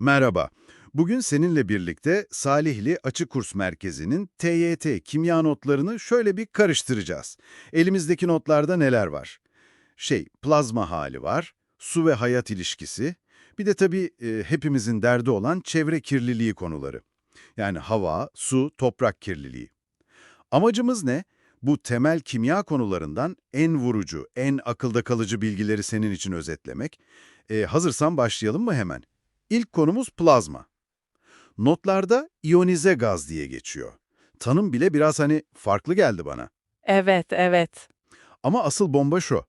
Merhaba. Bugün seninle birlikte Salihli Açık Kurs Merkezi'nin TYT kimya notlarını şöyle bir karıştıracağız. Elimizdeki notlarda neler var? Şey, plazma hali var, su ve hayat ilişkisi, bir de tabii e, hepimizin derdi olan çevre kirliliği konuları. Yani hava, su, toprak kirliliği. Amacımız ne? Bu temel kimya konularından en vurucu, en akılda kalıcı bilgileri senin için özetlemek. E, hazırsan başlayalım mı hemen? İlk konumuz plazma. Notlarda iyonize gaz diye geçiyor. Tanım bile biraz hani farklı geldi bana. Evet, evet. Ama asıl bomba şu.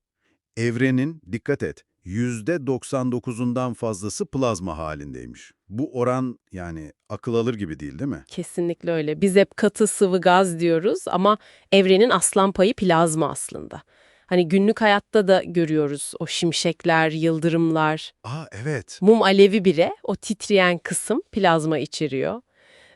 Evrenin, dikkat et, %99'undan fazlası plazma halindeymiş. Bu oran yani akıl alır gibi değil değil mi? Kesinlikle öyle. Biz hep katı sıvı gaz diyoruz ama evrenin aslan payı plazma aslında. Hani günlük hayatta da görüyoruz o şimşekler, yıldırımlar. Aa evet. Mum alevi bile o titreyen kısım plazma içeriyor.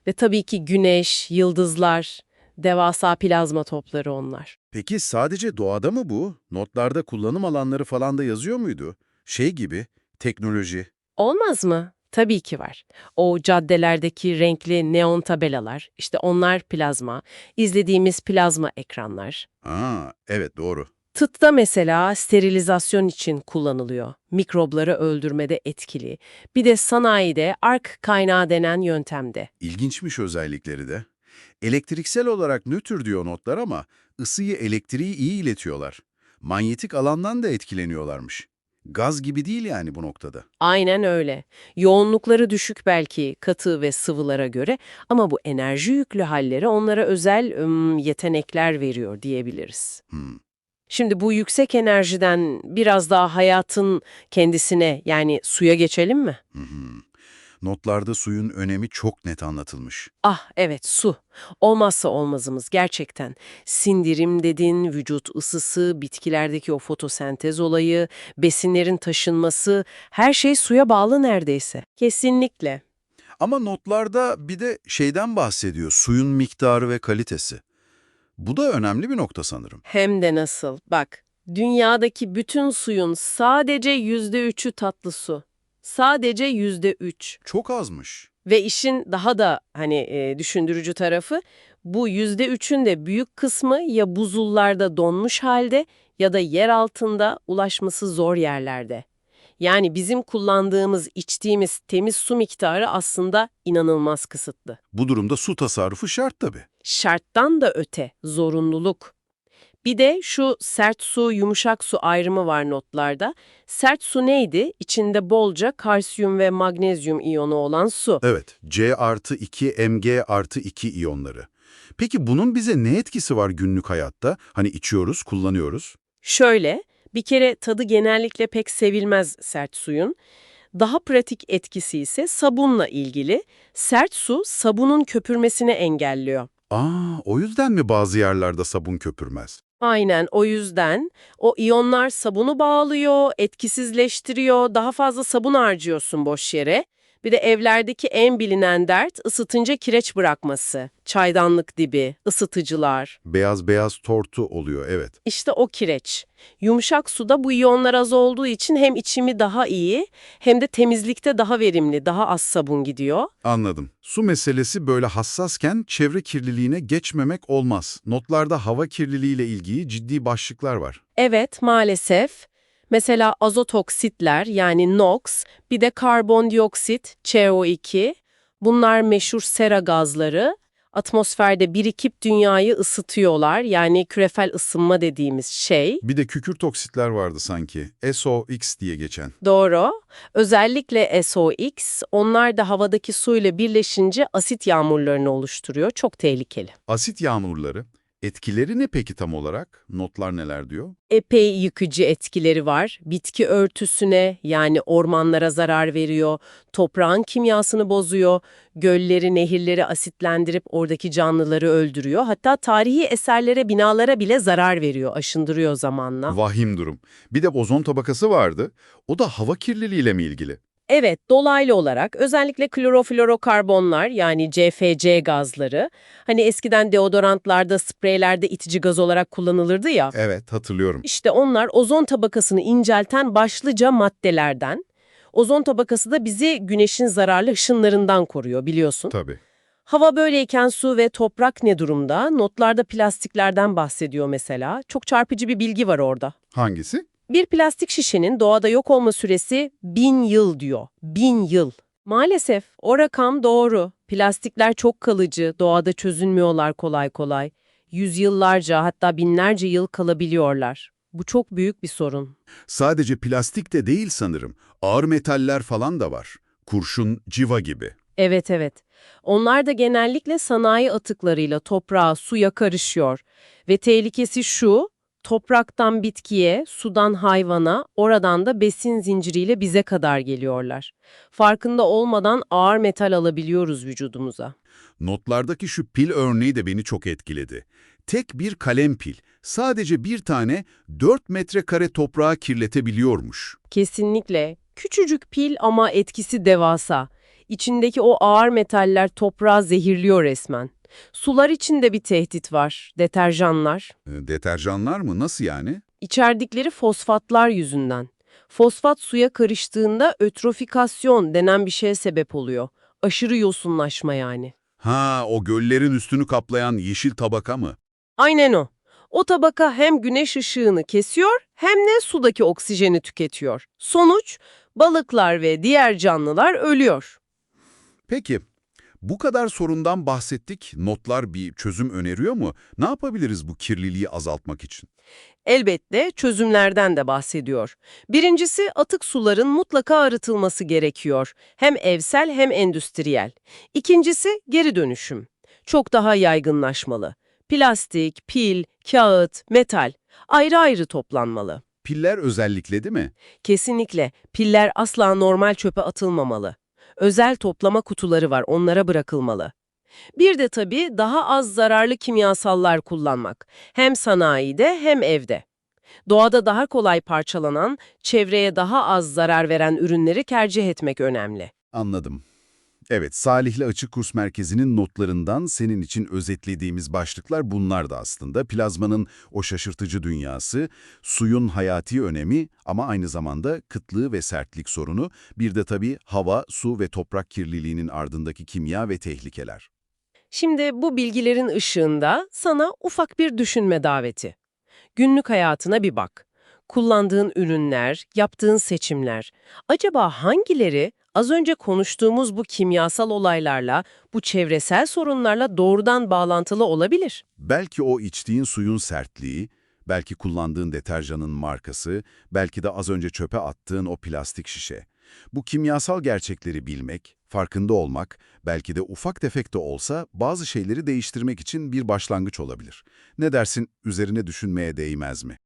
Ve tabii ki güneş, yıldızlar, devasa plazma topları onlar. Peki sadece doğada mı bu? Notlarda kullanım alanları falan da yazıyor muydu? Şey gibi, teknoloji. Olmaz mı? Tabii ki var. O caddelerdeki renkli neon tabelalar, işte onlar plazma, izlediğimiz plazma ekranlar. Aa evet doğru. Tıpta mesela sterilizasyon için kullanılıyor. Mikrobları öldürmede etkili. Bir de sanayide ark kaynağı denen yöntemde. İlginçmiş özellikleri de. Elektriksel olarak nötr diyor notlar ama ısıyı elektriği iyi iletiyorlar. Manyetik alandan da etkileniyorlarmış. Gaz gibi değil yani bu noktada. Aynen öyle. Yoğunlukları düşük belki katı ve sıvılara göre ama bu enerji yüklü halleri onlara özel ım, yetenekler veriyor diyebiliriz. Hmm. Şimdi bu yüksek enerjiden biraz daha hayatın kendisine yani suya geçelim mi? Hı hı. Notlarda suyun önemi çok net anlatılmış. Ah evet su. Olmazsa olmazımız gerçekten. Sindirim dedin, vücut ısısı, bitkilerdeki o fotosentez olayı, besinlerin taşınması, her şey suya bağlı neredeyse. Kesinlikle. Ama notlarda bir de şeyden bahsediyor, suyun miktarı ve kalitesi. Bu da önemli bir nokta sanırım. Hem de nasıl. Bak, dünyadaki bütün suyun sadece yüzde üçü tatlı su. Sadece yüzde üç. Çok azmış. Ve işin daha da hani e, düşündürücü tarafı bu yüzde üçün de büyük kısmı ya buzullarda donmuş halde ya da yer altında ulaşması zor yerlerde. Yani bizim kullandığımız, içtiğimiz temiz su miktarı aslında inanılmaz kısıtlı. Bu durumda su tasarrufu şart tabii. Şarttan da öte, zorunluluk. Bir de şu sert su, yumuşak su ayrımı var notlarda. Sert su neydi? İçinde bolca kalsiyum ve magnezyum iyonu olan su. Evet, C artı 2, Mg artı 2 iyonları. Peki bunun bize ne etkisi var günlük hayatta? Hani içiyoruz, kullanıyoruz. Şöyle, bir kere tadı genellikle pek sevilmez sert suyun. Daha pratik etkisi ise sabunla ilgili. Sert su sabunun köpürmesini engelliyor. Aa, o yüzden mi bazı yerlerde sabun köpürmez? Aynen o yüzden o iyonlar sabunu bağlıyor, etkisizleştiriyor, daha fazla sabun harcıyorsun boş yere. Bir de evlerdeki en bilinen dert ısıtınca kireç bırakması. Çaydanlık dibi, ısıtıcılar. Beyaz beyaz tortu oluyor, evet. İşte o kireç. Yumuşak suda bu iyonlar az olduğu için hem içimi daha iyi hem de temizlikte daha verimli, daha az sabun gidiyor. Anladım. Su meselesi böyle hassasken çevre kirliliğine geçmemek olmaz. Notlarda hava kirliliğiyle ilgili ciddi başlıklar var. Evet, maalesef. Mesela azot oksitler yani NOx, bir de karbondioksit, CO2. Bunlar meşhur sera gazları. Atmosferde birikip dünyayı ısıtıyorlar. Yani küresel ısınma dediğimiz şey. Bir de kükürt oksitler vardı sanki. SOX diye geçen. Doğru. Özellikle SOx, onlar da havadaki suyla birleşince asit yağmurlarını oluşturuyor. Çok tehlikeli. Asit yağmurları. Etkileri ne peki tam olarak? Notlar neler diyor? epey yıkıcı etkileri var. Bitki örtüsüne yani ormanlara zarar veriyor, toprağın kimyasını bozuyor, gölleri, nehirleri asitlendirip oradaki canlıları öldürüyor. Hatta tarihi eserlere, binalara bile zarar veriyor, aşındırıyor zamanla. Vahim durum. Bir de ozon tabakası vardı. O da hava kirliliğiyle mi ilgili? Evet, dolaylı olarak özellikle kloroflorokarbonlar yani CFC gazları, hani eskiden deodorantlarda, spreylerde itici gaz olarak kullanılırdı ya. Evet, hatırlıyorum. İşte onlar ozon tabakasını incelten başlıca maddelerden. Ozon tabakası da bizi güneşin zararlı ışınlarından koruyor biliyorsun. Tabii. Hava böyleyken su ve toprak ne durumda? Notlarda plastiklerden bahsediyor mesela. Çok çarpıcı bir bilgi var orada. Hangisi? Bir plastik şişenin doğada yok olma süresi bin yıl diyor. Bin yıl. Maalesef o rakam doğru. Plastikler çok kalıcı, doğada çözülmüyorlar kolay kolay. Yüzyıllarca hatta binlerce yıl kalabiliyorlar. Bu çok büyük bir sorun. Sadece plastik de değil sanırım. Ağır metaller falan da var. Kurşun, civa gibi. Evet evet. Onlar da genellikle sanayi atıklarıyla toprağa, suya karışıyor. Ve tehlikesi şu, topraktan bitkiye, sudan hayvana, oradan da besin zinciriyle bize kadar geliyorlar. Farkında olmadan ağır metal alabiliyoruz vücudumuza. Notlardaki şu pil örneği de beni çok etkiledi. Tek bir kalem pil, sadece bir tane 4 metrekare toprağı kirletebiliyormuş. Kesinlikle. Küçücük pil ama etkisi devasa. İçindeki o ağır metaller toprağı zehirliyor resmen. Sular içinde bir tehdit var, deterjanlar. E, deterjanlar mı? Nasıl yani? İçerdikleri fosfatlar yüzünden. Fosfat suya karıştığında ötrofikasyon denen bir şeye sebep oluyor. Aşırı yosunlaşma yani. Ha, o göllerin üstünü kaplayan yeşil tabaka mı? Aynen o. O tabaka hem güneş ışığını kesiyor hem de sudaki oksijeni tüketiyor. Sonuç balıklar ve diğer canlılar ölüyor. Peki, bu kadar sorundan bahsettik. Notlar bir çözüm öneriyor mu? Ne yapabiliriz bu kirliliği azaltmak için? Elbette çözümlerden de bahsediyor. Birincisi atık suların mutlaka arıtılması gerekiyor. Hem evsel hem endüstriyel. İkincisi geri dönüşüm. Çok daha yaygınlaşmalı. Plastik, pil, kağıt, metal ayrı ayrı toplanmalı. Piller özellikle değil mi? Kesinlikle piller asla normal çöpe atılmamalı. Özel toplama kutuları var, onlara bırakılmalı. Bir de tabii daha az zararlı kimyasallar kullanmak. Hem sanayide hem evde. Doğada daha kolay parçalanan, çevreye daha az zarar veren ürünleri tercih etmek önemli. Anladım. Evet, Salihli Açık Kurs Merkezi'nin notlarından senin için özetlediğimiz başlıklar bunlar da aslında. Plazmanın o şaşırtıcı dünyası, suyun hayati önemi ama aynı zamanda kıtlığı ve sertlik sorunu, bir de tabii hava, su ve toprak kirliliğinin ardındaki kimya ve tehlikeler. Şimdi bu bilgilerin ışığında sana ufak bir düşünme daveti. Günlük hayatına bir bak. Kullandığın ürünler, yaptığın seçimler. Acaba hangileri az önce konuştuğumuz bu kimyasal olaylarla, bu çevresel sorunlarla doğrudan bağlantılı olabilir? Belki o içtiğin suyun sertliği, belki kullandığın deterjanın markası, belki de az önce çöpe attığın o plastik şişe. Bu kimyasal gerçekleri bilmek, farkında olmak, belki de ufak tefek de olsa bazı şeyleri değiştirmek için bir başlangıç olabilir. Ne dersin, üzerine düşünmeye değmez mi?